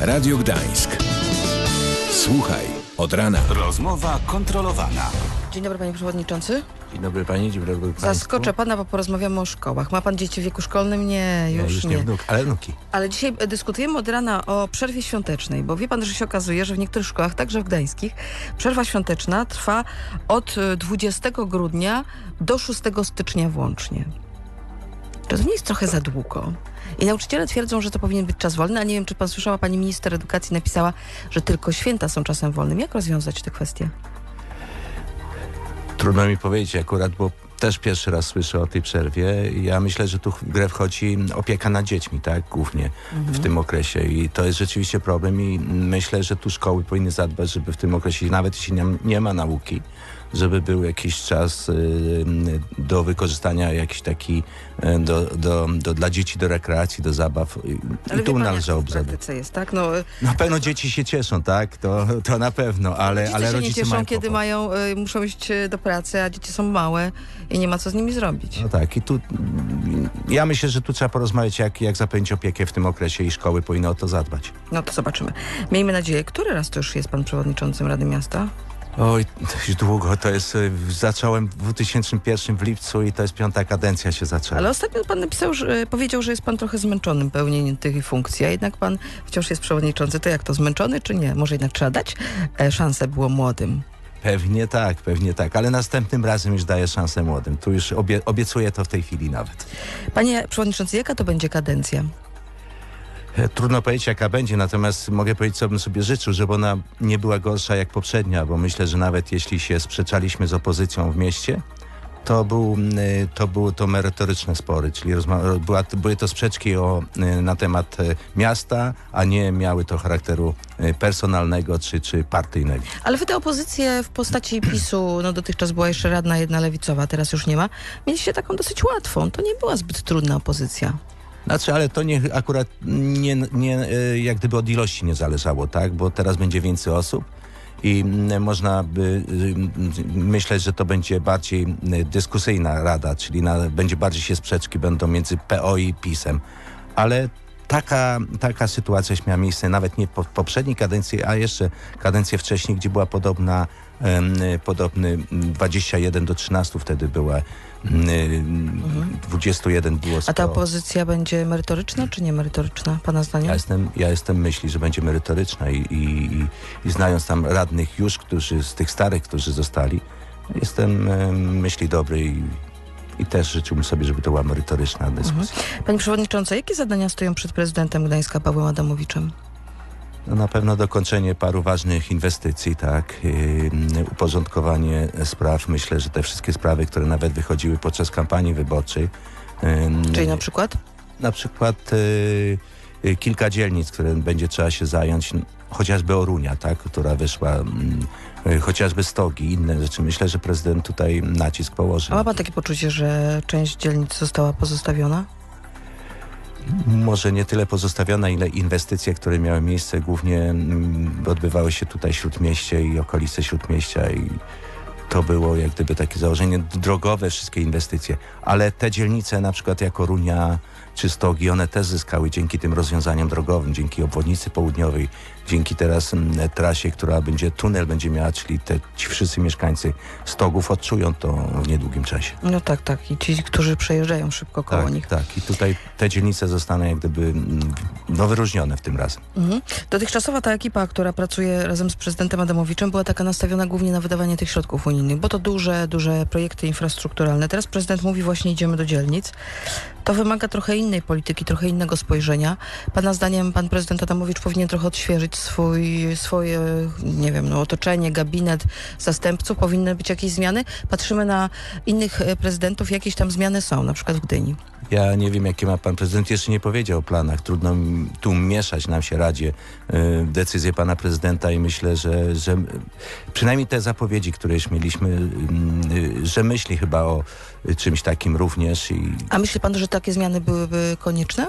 Radio Gdańsk. Słuchaj od rana. Rozmowa kontrolowana. Dzień dobry panie przewodniczący. Dzień dobry pani, dzień dobry państwu. Zaskoczę pana, bo porozmawiamy o szkołach. Ma pan dzieci w wieku szkolnym? Nie, Nie, już, już nie. nie wnuk, ale wnuki. Ale dzisiaj e, dyskutujemy od rana o przerwie świątecznej, bo wie pan, że się okazuje, że w niektórych szkołach, także w gdańskich, przerwa świąteczna trwa od e, 20 grudnia do 6 stycznia włącznie. Czy to nie jest trochę za długo? I nauczyciele twierdzą, że to powinien być czas wolny, a nie wiem, czy pan słyszała, pani minister edukacji napisała, że tylko święta są czasem wolnym. Jak rozwiązać tę kwestię? Trudno mi powiedzieć akurat, bo też pierwszy raz słyszę o tej przerwie. Ja myślę, że tu w grę wchodzi opieka nad dziećmi, tak, głównie w tym okresie i to jest rzeczywiście problem i myślę, że tu szkoły powinny zadbać, żeby w tym okresie, nawet jeśli nie, nie ma nauki, żeby był jakiś czas y, do wykorzystania jakiś taki y, do, do, do, dla dzieci do rekreacji, do zabaw i, i tu należałoby zadbać. jest, tak? No, Na pewno dzieci się cieszą, tak, to, to na pewno, ale, Rodzice ale się nie rodzice cieszą, mają kiedy mają, y, muszą iść y, do pracy, a dzieci są małe i nie ma co z nimi zrobić. No tak, i tu ja myślę, że tu trzeba porozmawiać, jak, jak zapewnić opiekę w tym okresie i szkoły powinny o to zadbać. No to zobaczymy. Miejmy nadzieję. Który raz to już jest pan przewodniczącym Rady Miasta? Oj, już długo, to jest, y, zacząłem w 2001 w lipcu i to jest piąta kadencja się zaczęła. Ale ostatnio pan napisał, że, y, powiedział, że jest pan trochę zmęczonym pełnieniem tych funkcji, a jednak pan wciąż jest przewodniczący. To jak to, zmęczony czy nie? Może jednak trzeba dać e, szansę było młodym. Pewnie tak, pewnie tak, ale następnym razem już daję szansę młodym. Tu już obie, obiecuję to w tej chwili nawet. Panie przewodniczący, jaka to będzie kadencja? E, Trudno powiedzieć, jaka będzie, natomiast mogę powiedzieć, co bym sobie życzył, żeby ona nie była gorsza jak poprzednia, bo myślę, że nawet jeśli się sprzeczaliśmy z opozycją w mieście, to, był, y, to były to merytoryczne spory, czyli rozma- była, były to sprzeczki o, na temat miasta, a nie miały to charakteru personalnego czy, czy partyjnego. Ale wy tę opozycję w postaci PiSu, no dotychczas była jeszcze radna jedna lewicowa, teraz już nie ma, mieliście taką dosyć łatwą. To nie była zbyt trudna opozycja. Znaczy, ale to nie, akurat nie, nie, y, jak gdyby od ilości nie zależało, tak? Bo teraz będzie więcej osób i można by y, myśleć, że to będzie bardziej dyskusyjna rada, czyli na, będzie bardziej się sprzeczki będą między PO i PiSem. Ale taka, taka sytuacja miała miejsce nawet nie w poprzedniej kadencji, a jeszcze kadencję wcześniej, gdzie była podobna, podobny mm, 21 do 13 wtedy była. mm, 21 było z A ta PO. opozycja będzie merytoryczna czy nie merytoryczna, pana zdaniem? Ja jestem, ja jestem myśli, że będzie merytoryczna i, i, i, znając tam radnych już, którzy z tych starych, którzy zostali, jestem em, myśli dobrej i, też życzyłbym sobie, żeby to była merytoryczna dyskusja. Panie przewodniczący, jakie zadania stoją przed prezydentem Gdańska Pawłem Adamowiczem? No na pewno dokończenie paru ważnych inwestycji, tak, ym, uporządkowanie spraw. Myślę, że te wszystkie sprawy, które nawet wychodziły podczas kampanii wyborczej, ym, Czyli na przykład? na przykład y, y, kilka dzielnic, które będzie trzeba się zająć, chociażby Orunia, tak, która wyszła, mm, chociażby Stogi, inne rzeczy. Myślę, że prezydent tutaj nacisk położy. A ma pan takie poczucie, że część dzielnic została pozostawiona? Może nie tyle pozostawione, ile inwestycje, które miały miejsce, głównie mm, odbywały się tutaj Śródmieście i okolice Śródmieścia i to było jak gdyby takie założenie drogowe, wszystkie inwestycje. Ale te dzielnice, na przykład jak Orunia czy Stogi, one też zyskały dzięki tym rozwiązaniom drogowym, dzięki obwodnicy południowej, dzięki teraz trasie, która będzie, tunel będzie miała, czyli te, ci wszyscy mieszkańcy Stogów odczują to w niedługim czasie. No tak, tak. I ci, którzy przejeżdżają szybko koło Tak, nich. tak. I tutaj te dzielnice zostaną jak gdyby no, wyróżnione w tym razem. Mhm. Dotychczasowa ta ekipa, która pracuje razem z prezydentem Adamowiczem, była taka nastawiona głównie na wydawanie tych środków unijnych, bo to duże, duże projekty infrastrukturalne. Teraz prezydent mówi właśnie idziemy do dzielnic. To wymaga trochę innej polityki, trochę innego spojrzenia. Pana zdaniem pan prezydent Adamowicz powinien trochę odświeżyć swój, swoje, nie wiem, no, otoczenie, gabinet zastępców. Powinny być jakieś zmiany. Patrzymy na innych e, prezydentów, jakieś tam zmiany są, na przykład w Gdyni. Ja nie wiem, jakie ma pan prezydent. Jeszcze nie powiedział o planach. Trudno tu mieszać nam się Radzie y, decyzje pana prezydenta i myślę, że, że przynajmniej te zapowiedzi, które już mieliśmy, y, że myśli chyba o czymś takim również i A myśli pan, że takie zmiany byłyby konieczne?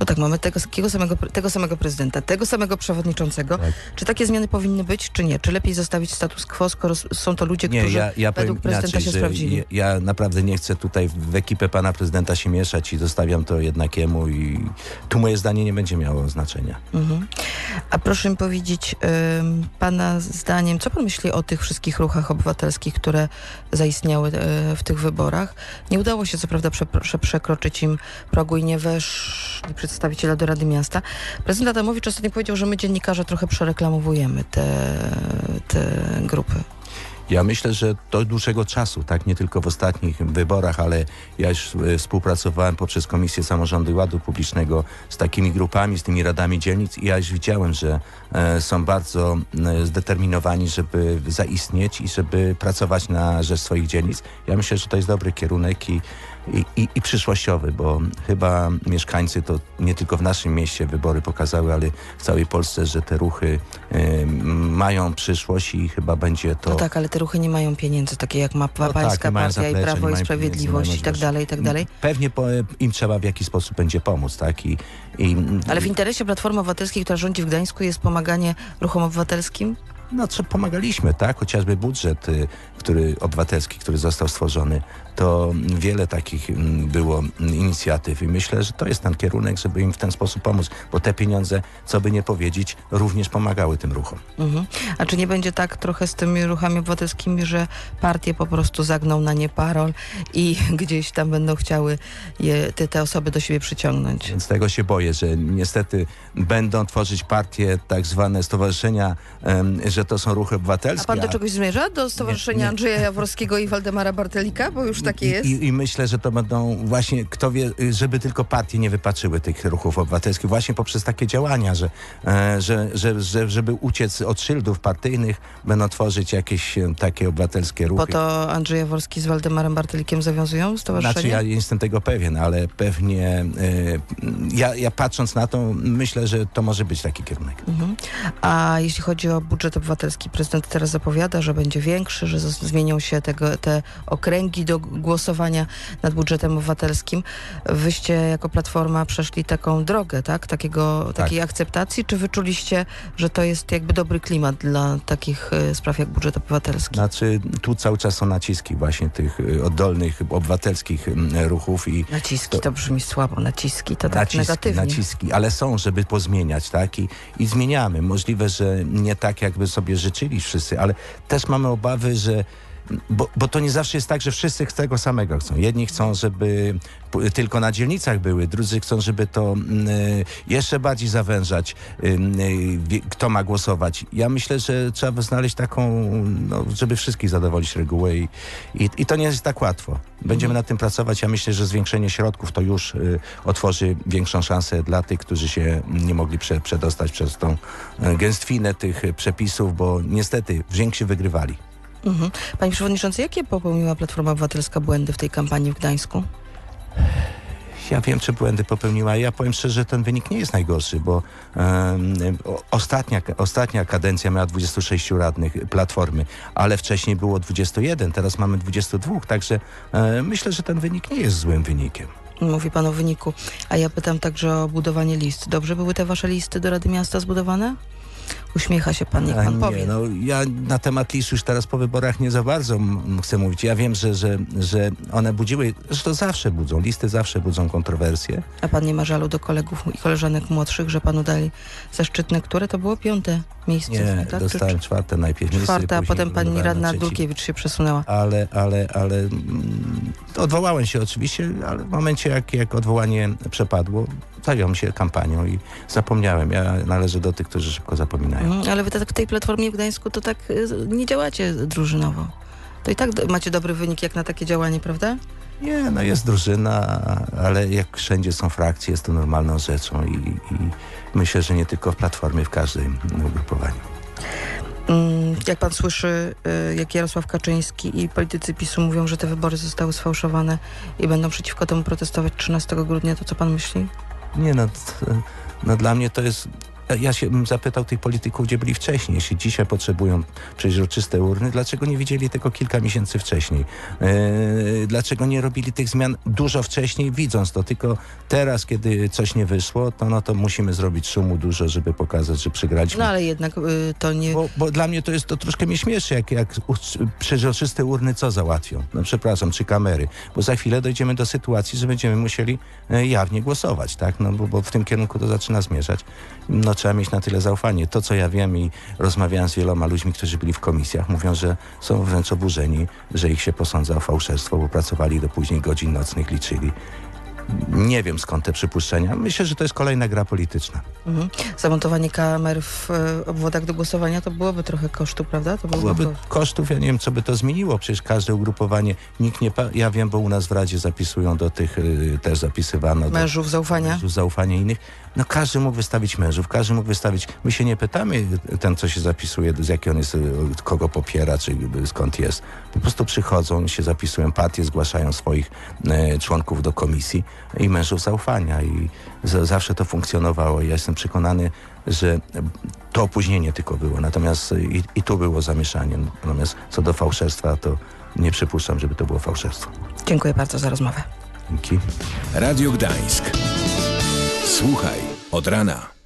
Bo tak, mamy tego, takiego samego, tego samego prezydenta, tego samego przewodniczącego. Tak. Czy takie zmiany powinny być, czy nie? Czy lepiej zostawić status quo, skoro są to ludzie, Nie, którzy ja, ja według prezydenta inaczej, się sprawdzili? ja, ja naprawdę nie chcę tutaj w ekipę pana prezydenta się mieszać i zostawiam to jednakiemu i tu moje zdanie nie będzie miało znaczenia. Mhm. A proszę mi powiedzieć, pana zdaniem, co pan myśli o tych wszystkich ruchach obywatelskich, które zaistniały y, w tych wyborach? Nie udało się co prawda prze, prze, przekroczyć im progu i nie weszli przedstawiciele do Rady Miasta. Prezydent Adamowicz ostatnio powiedział, że my dziennikarze trochę przereklamowujemy te, te grupy. Ja myślę, że do dłuższego czasu, tak nie tylko w ostatnich wyborach, ale ja już e, współpracowałem poprzez Komisję Samorządu i Ładu Publicznego z takimi grupami, z tymi radami dzielnic i ja już widziałem, że e, są bardzo e, zdeterminowani, żeby zaistnieć i żeby pracować na rzecz swoich dzielnic. Ja myślę, że to jest dobry kierunek i, i, i, i przyszłościowy, bo chyba mieszkańcy to nie tylko w naszym mieście wybory pokazały, ale w całej Polsce, że te ruchy e, mają przyszłość i chyba będzie to... No tak, ale te ruchy nie mają pieniędzy, takie jak ma No tak, Pańska mają Partia i Prawo i Sprawiedliwość i tak dalej, i tak dalej. Pewnie po, im trzeba w jakiś sposób będzie pomóc, tak? I, i, Ale w interesie Platformy Obywatelskiej, która rządzi w Gdańsku, jest pomaganie ruchom obywatelskim? No co pomagaliśmy, tak? Chociażby budżet y, który, obywatelski, który został stworzony, to wiele takich mm, było inicjatyw i myślę, że to jest ten kierunek, żeby im w ten sposób pomóc, bo te pieniądze, co by nie powiedzieć, również pomagały tym ruchom. Mhm. A czy nie będzie tak trochę z tymi ruchami obywatelskimi, że partie po prostu zagną na nie parol i gdzieś tam będą chciały je, te, te osoby do siebie przyciągnąć? Więc tego się boję, że niestety będą tworzyć partie, tak zwane stowarzyszenia, że to są ruchy obywatelskie. A pan do czegoś zmierza? Do Stowarzyszenia Nie, nie. Andrzeja Jaworskiego i Waldemara Bartelika? Bo już takie I, jest. I, I myślę, że to będą właśnie, kto wie, żeby tylko partie nie wypaczyły tych ruchów obywatelskich, właśnie poprzez takie działania, że, e, że, że, że żeby uciec od szyldów partyjnych, będą tworzyć jakieś e, takie obywatelskie ruchy. Po to Andrzej Jaworski z Waldemarem Bartelikiem zawiązują stowarzyszenie? Znaczy ja nie jestem tego pewien, ale pewnie e, ja, ja patrząc na to, myślę, że to może być taki kierunek. Mhm. A jeśli chodzi o budżet obywatelski, prezydent teraz zapowiada, że będzie większy, że zmienią się tego, te okręgi do głosowania nad budżetem obywatelskim. Wyście jako Platforma przeszli taką drogę, tak? Takiego, Takiej akceptacji, czy wyczuliście, że to jest jakby dobry klimat dla takich e, spraw jak budżet obywatelski? Znaczy tu cały czas są naciski właśnie tych e, oddolnych, obywatelskich ruchów i Naciski, to brzmi słabo, naciski, to tak naciski, negatywnie. naciski, ale są, żeby pozmieniać, tak? I, I zmieniamy. Możliwe, że nie tak, jakby sobie życzyli wszyscy, ale też mamy obawy, że bo, bo to nie zawsze jest tak, że wszyscy tego samego chcą. Jedni chcą, żeby tylko na dzielnicach były, drudzy chcą, żeby to mm, y, jeszcze bardziej zawężać, y, kto ma głosować. Ja myślę, że trzeba znaleźć taką, no, żeby wszystkich zadowolić regułę i, i, i to nie jest tak łatwo. Będziemy nad tym pracować. Ja myślę, że zwiększenie środków to już y, otworzy większą szansę dla tych, którzy się nie mogli prze, przedostać przez tą gęstwinę tych przepisów, bo niestety więksi wygrywali. Mhm. Panie Przewodniczący, jakie popełniła Platforma Obywatelska błędy w tej kampanii w Gdańsku? Ja wiem, czy błędy popełniła. Ja powiem szczerze, że ten wynik nie jest najgorszy, bo o- ostatnia, ostatnia kadencja miała 26 radnych Platformy, ale wcześniej było 21, teraz mamy 22, także e, myślę, że ten wynik nie jest złym wynikiem. Mówi pan o wyniku. A ja pytam także o budowanie list. Dobrze były te wasze listy do Rady Miasta zbudowane? Uśmiecha się pan, niech pan nie, powie. no, ja na temat list już teraz po wyborach nie za bardzo chcę mówić. Ja wiem, że, że, że one budziły, że to zawsze budzą, listy zawsze budzą kontrowersje. A pan nie ma żalu do kolegów i koleżanek młodszych, że panu dali zaszczytne, które to było piąte miejsce? Nie, tak? Dostałem czy czwarte najpierw. miejsce, czwarte, a potem pani radna. Dulkiewicz się przesunęła. ale, ale, ale mm, odwołałem się oczywiście, ale w momencie jak, jak odwołanie przepadło, zająłem się kampanią i zapomniałem. Ja należę do tych, którzy szybko zapominają. Mhm, ale wy tak w tej Platformie w Gdańsku to tak y, nie działacie drużynowo. To i tak macie dobry wynik jak na takie działanie, prawda? Nie, no jest drużyna, ale jak wszędzie są frakcje, jest to normalną rzeczą i, i myślę, że nie tylko w Platformie, w każdym ugrupowaniu. Mm, Jak pan słyszy, y, jak Jarosław Kaczyński i politycy PiSu mówią, że te wybory zostały sfałszowane i będą przeciwko temu protestować 13 grudnia, to co pan myśli? Nie no, no dla mnie to jest ja- ja się bym zapytał tych polityków, gdzie byli wcześniej. Jeśli dzisiaj potrzebują przeźroczyste urny, dlaczego nie widzieli tego kilka miesięcy wcześniej? E, dlaczego nie robili tych zmian dużo wcześniej, widząc to? Tylko teraz, kiedy coś nie wyszło, to no to musimy zrobić szumu dużo, żeby pokazać, że przegraliśmy. No ale jednak y, to nie... Bo, bo dla mnie to jest to troszkę mnie śmieszy, jak, jak przeźroczyste urny co załatwią? No przepraszam, czy kamery? Bo za chwilę dojdziemy do sytuacji, że będziemy musieli e, jawnie głosować, tak? No bo, bo w tym kierunku to zaczyna zmierzać. No trzeba mieć na tyle zaufanie. To, co ja wiem i rozmawiałem z wieloma ludźmi, którzy byli w komisjach, mówią, że są wręcz oburzeni, że ich się posądza o fałszerstwo, bo pracowali do późnych godzin nocnych, liczyli. Nie wiem skąd te przypuszczenia. Myślę, że to jest kolejna gra polityczna. Mhm. Zamontowanie kamer w e, obwodach do głosowania to byłoby trochę kosztu, prawda? To byłoby to- kosztów, ja nie wiem, co by to zmieniło. Przecież każde ugrupowanie, nikt nie, ja wiem, bo u nas w Radzie zapisują do tych, y, też zapisywano do Mężów zaufania? mężów zaufania innych. No każdy mógł wystawić mężów, każdy mógł wystawić, my się nie pytamy ten, co się zapisuje, z jaki on jest, y, kogo popiera, czy y, skąd jest. Po prostu przychodzą, się zapisują partie, zgłaszają swoich e, członków do komisji i mężów zaufania i za, zawsze to funkcjonowało. Ja jestem przekonany, że to opóźnienie tylko było, natomiast i, i tu było zamieszanie. Natomiast co do fałszerstwa, to nie przypuszczam, żeby to było fałszerstwo. Dziękuję bardzo za rozmowę. Dzięki. Radio Gdańsk. Słuchaj od rana.